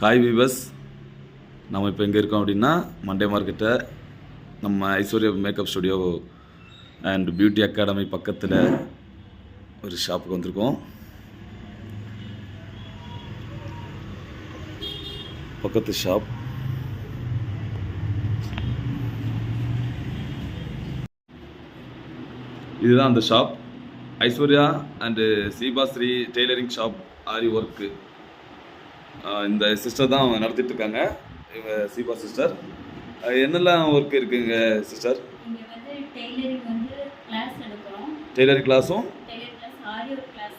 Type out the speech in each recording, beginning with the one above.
Hi viewers நம்ம இப்போ எங்கே இருக்கோம் அப்படின்னா மண்டே மார்க்கெட்டை நம்ம Aishwarya makeup studio and beauty academy பக்கத்தில் ஒரு ஷாப்புக்கு வந்திருக்கோம். பக்கத்து ஷாப் இதுதான் அந்த shop Aishwarya and Seebasri tailoring shop aari work இந்த சிஸ்டர் தான் அவங்க நடத்திட்டு இருக்காங்க இவங்க சீபா சிஸ்டர் என்னெல்லாம் ஒர்க் இருக்குங்க சிஸ்டர் டெய்லரிங் கிளாஸ் கிளாஸும் கிளாஸ் கிளாஸ்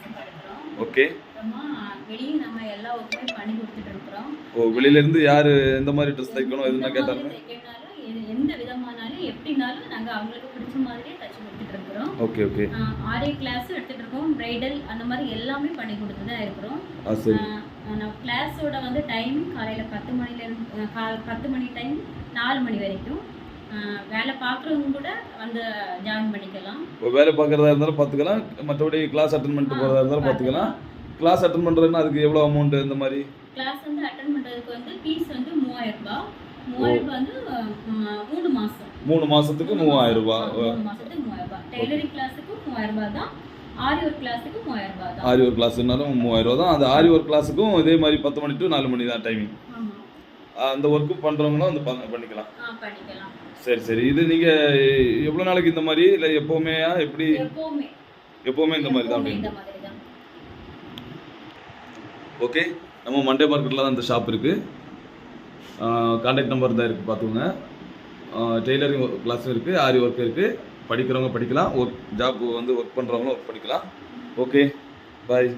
ஓகே ஓ வெளியிலேருந்து யார் எந்த மாதிரி ட்ரெஸ் தைக்கணும் எதுனா கேட்டாங்க? எந்த விதமானாலும் எப்படினாலும் நாங்க அவங்களுக்கு பிடிச்ச மாதிரியே தச்சு கொடுத்துட்டு இருக்கிறோம். ஓகே ஓகே ஆரி கிளாஸும் எடுத்துட்டு இருக்கோம். பிரைடல் அந்த மாதிரி எல்லாமே பண்ணி கொடுத்து தான் இருக்கிறோம் நான் கிளாஸோட வந்து டைம் காலையில் பத்து மணிலேருந்து கால் பத்து மணி டைம் நாலு மணி வரைக்கும். வேலை பார்க்குறவங்க கூட வந்து ஜாயின் பண்ணிக்கலாம். வேலை பார்க்குறதா இருந்தாலும் பார்த்துக்கலாம். மற்றபடி கிளாஸ் அட்டன் பண்ணிட்டு போகிறதா இருந்தாலும் பார்த்துக்கலாம். கிளாஸ் அட்டன் பண்ணுறதுன்னா அதுக்கு எவ்வளோ அமௌண்ட் இந்த மாதிரி? கிளாஸ் வந்து அட்டன் பண்ணுறதுக்கு வந்து ஃபீஸ் வந்து மூவாயிரம் ரூபாய். மூவாயிரம் வந்து மூணு மாதம் மூணு மாதத்துக்கு மூவாயிரம் ரூபாய். மூணு மாதத்துக்கு மூவாயிரம் ரூபாய். டெய்லரிங் கிளாஸுக்கு மூவாயிரம் ரூபாய் தான். ஆரி ஒர்க் கிளாஸ்னாலும் மூவாயிரம் ரூபா தான். அந்த ஆரி ஒர்க் கிளாஸுக்கும் இதே மாதிரி பத்து மணி டு நாலு மணி தான் டைமிங் அந்த ஒர்க்கு பண்ணுறவங்களும் வந்து பண்ண- பண்ணிக்கலாம். சரி சரி. இது நீங்கள் எவ்வளோ நாளைக்கு இந்த மாதிரி? இல்லை எப்போவுமே எப்படி? எப்போவுமே. இந்த மாதிரி தான் அப்படின்னு ஓகே நம்ம மண்டே மார்க்கெட்டில் தான் இந்த ஷாப் இருக்குது கான்டாக்ட் நம்பர் தான் இருக்குது பார்த்துக்கோங்க. டெய்லரிங் கிளாஸும் இருக்குது ஆரி ஒர்க் இருக்குது படிக்கிறவங்க படிக்கலாம். ஒர்க் ஜாப் வந்து ஒர்க் பண்ணுறவங்களும் ஒர்க் பண்ணிக்கலாம். Okay bye